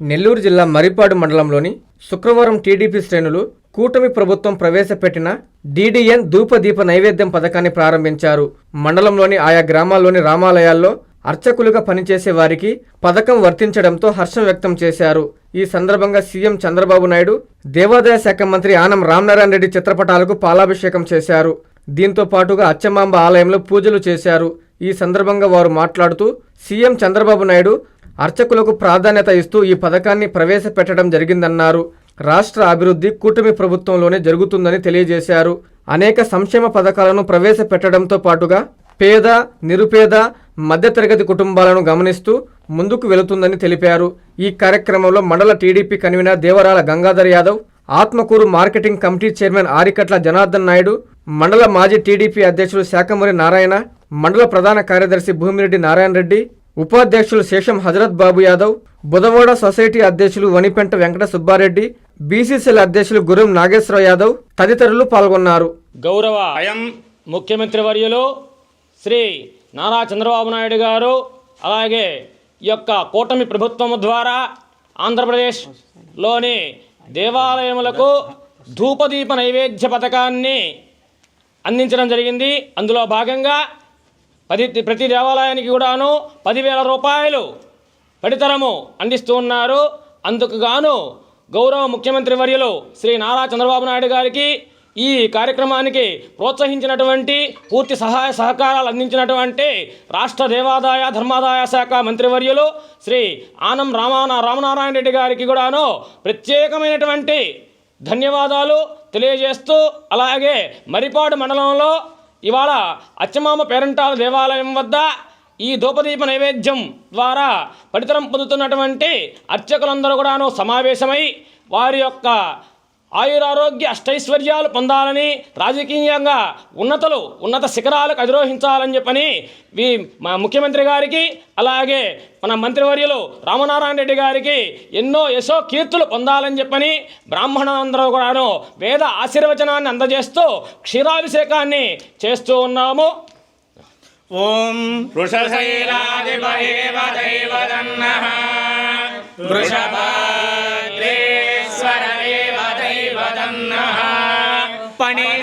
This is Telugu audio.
నెల్లూరు జిల్లా మరిపాడు మండలంలోని శుక్రవారం టీడీపీ శ్రేణులు కూటమి ప్రభుత్వం ప్రవేశపెట్టిన డీడీఎన్ ధూపదీప నైవేద్యం పథకాన్ని ప్రారంభించారు. మండలంలోని ఆయా గ్రామాల్లోని రామాలయాల్లో అర్చకులుగా పనిచేసే వారికి పథకం వర్తించడంతో హర్షం వ్యక్తం చేశారు. ఈ సందర్భంగా సీఎం చంద్రబాబు నాయుడు దేవాదాయ శాఖ మంత్రి ఆనం రామనారాయణ రెడ్డి చిత్రపటాలకు పాలాభిషేకం చేశారు. దీంతో పాటుగా అచ్చమాంబ ఆలయంలో పూజలు చేశారు. ఈ సందర్భంగా వారు మాట్లాడుతూ సీఎం చంద్రబాబు నాయుడు అర్చకులకు ప్రాధాన్యత ఇస్తూ ఈ పథకాన్ని ప్రవేశపెట్టడం జరిగిందన్నారు. రాష్ట్ర అభివృద్ధి కూటమి ప్రభుత్వంలోనే జరుగుతుందని తెలియజేశారు. అనేక సంక్షేమ పథకాలను ప్రవేశపెట్టడంతో పాటుగా పేద నిరుపేద మధ్యతరగతి కుటుంబాలను గమనిస్తూ ముందుకు వెళుతుందని తెలిపారు. ఈ కార్యక్రమంలో మండల TDP convener Devarala Gangadhar Yadav Atmakur marketing committee chairman Arikatla Janardhan Naidu మండల మాజీ టీడీపీ అధ్యక్షులు శాఖమూరి నారాయణ మండల ప్రధాన కార్యదర్శి భూమిరెడ్డి నారాయణ రెడ్డి ఉపాధ్యక్షులు శేషం హజరత్ బాబు యాదవ్ బుధవాడ సొసైటీ అధ్యక్షులు వనిపెంట వెంకట సుబ్బారెడ్డి బీసీసీఎల్ అధ్యక్షులు గురం నాగేశ్వర యాదవ్ తదితరులు పాల్గొన్నారు. గౌరవ అయం ముఖ్యమంత్రి వర్యులు శ్రీ నారా చంద్రబాబు నాయుడు గారు అలాగే ఈ యొక్క కూటమి ప్రభుత్వం ద్వారా ఆంధ్రప్రదేశ్లోని దేవాలయములకు ధూపదీప నైవేద్య పథకాన్ని అందించడం జరిగింది. అందులో భాగంగా పది ప్రతి దేవాలయానికి కూడాను పదివేల రూపాయలు పడితరము అందిస్తూ ఉన్నారు. అందుకు గాను గౌరవ ముఖ్యమంత్రి వర్యులు శ్రీ నారా చంద్రబాబు నాయుడు గారికి ఈ కార్యక్రమానికి ప్రోత్సహించినటువంటి పూర్తి సహాయ సహకారాలు అందించినటువంటి రాష్ట్ర దేవాదాయ ధర్మాదాయ శాఖ మంత్రివర్యులు శ్రీ ఆనం రామానా రామనారాయణ రెడ్డి గారికి కూడాను ప్రత్యేకమైనటువంటి ధన్యవాదాలు తెలియజేస్తూ అలాగే మరిపాడు మండలంలో ఇవాళ అచ్చమామ పేరంటాల దేవాలయం వద్ద ఈ ధూపదీప నైవేద్యం ద్వారా పరితరం పొందుతున్నటువంటి అర్చకులందరూ కూడాను సమావేశమై వారి యొక్క ఆయురారోగ్య అష్టైశ్వర్యాలు పొందాలని రాజకీయంగా ఉన్నతలు ఉన్నత శిఖరాలకు అధిరోహించాలని చెప్పని మా ముఖ్యమంత్రి గారికి అలాగే మన మంత్రివర్యులు రామనారాయణ రెడ్డి గారికి ఎన్నో యశో కీర్తులు పొందాలని చెప్పని బ్రాహ్మణులందరూ కూడాను వేద ఆశీర్వచనాన్ని అందజేస్తూ క్షీరాభిషేకాన్ని చేస్తూ ఉన్నాము. ఓం వృషభా पणे